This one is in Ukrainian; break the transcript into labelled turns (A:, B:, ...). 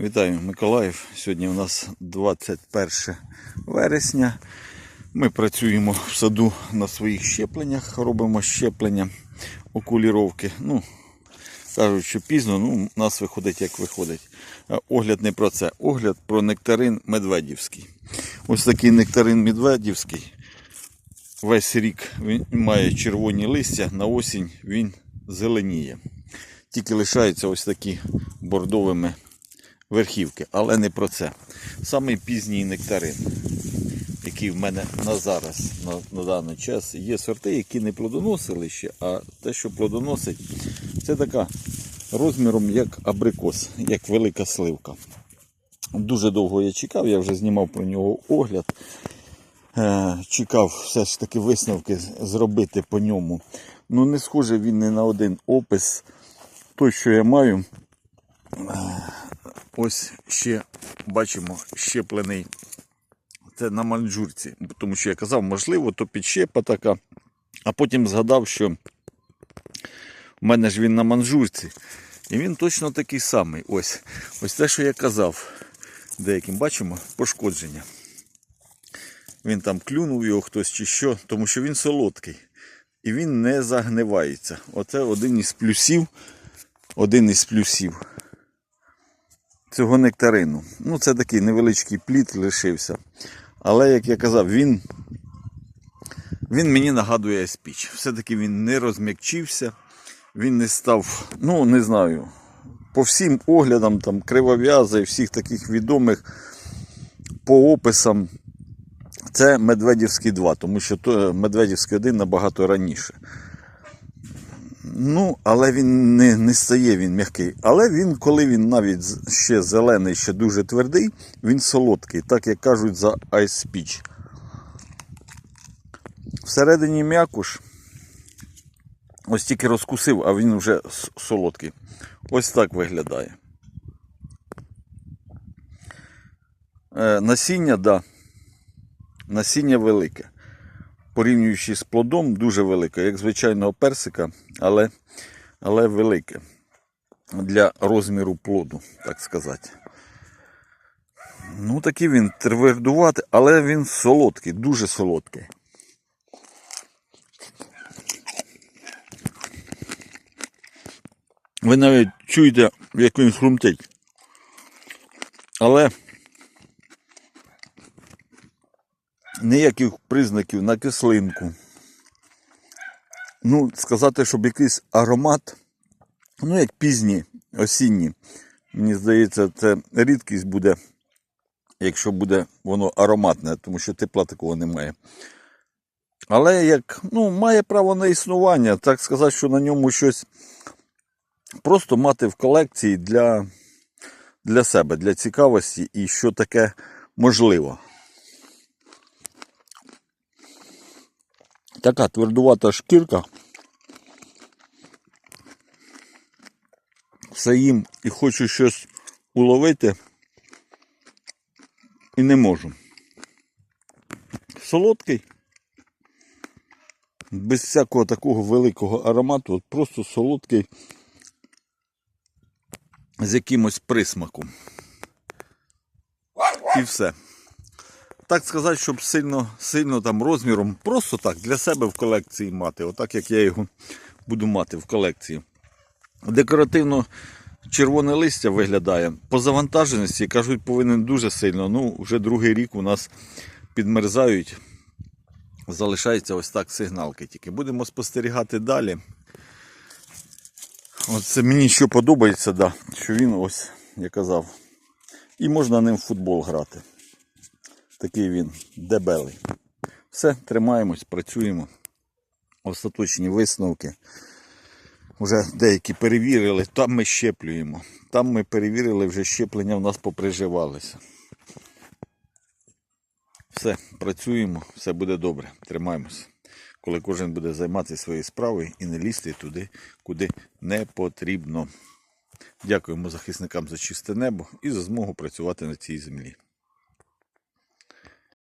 A: Вітаю, Миколаїв. Сьогодні у нас 21 вересня. Ми працюємо в саду на своїх щепленнях, робимо щеплення окуліровки. Ну, кажуть, що пізно, ну, у нас виходить, як виходить. Огляд не про це. Огляд про нектарин медведівський. Ось такий нектарин медведівський. Весь рік він має червоні листя, на осінь він зеленіє. Тільки лишаються ось такі бордовими верхівки, але не про це. Самий пізній нектарин, який в мене на зараз, на, на даний час, є сорти, які не плодоносили ще, а те, що плодоносить, це така розміром як абрикос, як велика сливка. Дуже довго я чекав, я вже знімав про нього огляд. Е, Чекав все ж таки висновки зробити по ньому. Ну, не схоже він не на один опис. Той, що я маю, Ось ще бачимо щеплений. Це на манджурці. Тому що я казав, можливо, то підщепа така. А потім згадав, що в мене ж він на манджурці. І він точно такий самий. Ось ось те, що я казав. Деяким бачимо пошкодження. Він там клюнув його хтось чи що, тому що він солодкий. І він не загнивається. Оце один із плюсів. Один із плюсів цього нектарину. Ну, це такий невеличкий плід лишився. Але, як я казав, він, він мені нагадує спіч. Все-таки він не розм'якчився, він не став, ну, не знаю, по всім оглядам, там, кривов'яза і всіх таких відомих по описам. Це Медведівський 2, тому що то Медведівський 1 набагато раніше. Ну, але він не, не стає він м'який. Але він, коли він навіть ще зелений, ще дуже твердий, він солодкий, так як кажуть за Ice Peach. Всередині м'якуш. Ось тільки розкусив, а він вже солодкий. Ось так виглядає. Е, насіння, да. Насіння велике порівнюючи з плодом, дуже велике, як звичайного персика, але, але велике для розміру плоду, так сказати. Ну, такий він твердуватий, але він солодкий, дуже солодкий. Ви навіть чуєте, як він хрумтить. Але ніяких признаків на кислинку. Ну, сказати, щоб якийсь аромат, ну, як пізні, осінні. Мені здається, це рідкість буде, якщо буде воно ароматне, тому що тепла такого немає. Але як, ну, має право на існування, так сказати, що на ньому щось просто мати в колекції для, для себе, для цікавості і що таке можливо. Така твердувата шкірка. Все їм і хочу щось уловити. І не можу. Солодкий. Без всякого такого великого аромату, просто солодкий з якимось присмаком. І все так сказати, щоб сильно, сильно там розміром, просто так для себе в колекції мати, отак як я його буду мати в колекції. Декоративно червоне листя виглядає. По завантаженості, кажуть, повинен дуже сильно. Ну, вже другий рік у нас підмерзають. Залишаються ось так сигналки тільки. Будемо спостерігати далі. Оце мені що подобається, да, що він ось, я казав, і можна ним в футбол грати. Такий він дебелий. Все, тримаємось, працюємо. Остаточні висновки. Вже деякі перевірили, там ми щеплюємо. Там ми перевірили, вже щеплення в нас поприживалися. Все, працюємо, все буде добре. Тримаємось. Коли кожен буде займатися своєю справою і не лізти туди, куди не потрібно. Дякуємо захисникам за чисте небо і за змогу працювати на цій землі.